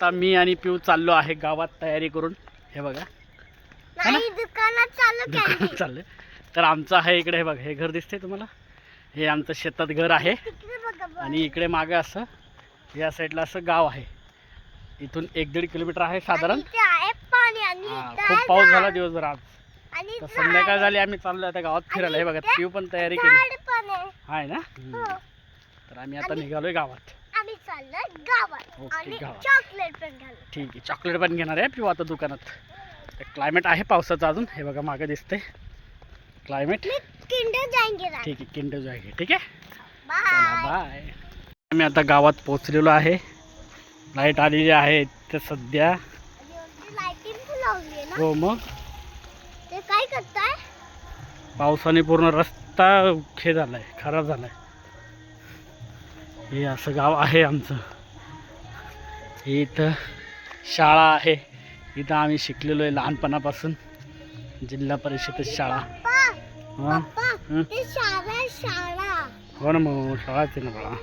आता मी आणि पिऊ चाललो आहे गावात तयारी करून. हे बघा. दुकानात चाललं. तर आमचं आहे इकडे हे बघा हे घर दिसते तुम्हाला. हे आमचं शेतात घर आहे. आणि इकडे मागं असं या साईडला असं गाव आहे. इथून एक दीड किलोमीटर आहे साधारण. खूप पाऊस झाला. दिवसभर आज. तर. संध्याकाळ झाली आम्ही चाललो आता गावात फिरायला. हे बघा पिऊ पण तयारी केली. आहे. ना? हो. तर आम्ही आता निघालोय गावात. ओके, आणि गावात. चॉकलेट पण घालू. ठीक आहे चॉकलेट पण घेणार आहे. पिऊ आता दुकानात. क्लायमेट आहे पावसाचं अजून. हे बघा मागे दिसते क्लायमेट मी किंडर जाएंगे रात ठीक आहे किंडर जो आहे ठीक आहे? चला बाय बाय आम्ही आता गावात पोहोचलेलो आहे. लाइट आलेली आहे तर सध्या. लाइटिंग पण लावली आहे ना? हो मग? ते काय करताय? पावसाने पूर्ण रस्ता हे झालाय खराब झालाय. हे असं गाव आहे आमचं. हे इथं शाळा आहे. इथं आम्ही शिकलेलो आहे लहानपणापासून. जिल्हा परिषद शाळा. हो? ना मग शाळाच आहे ना बाळा.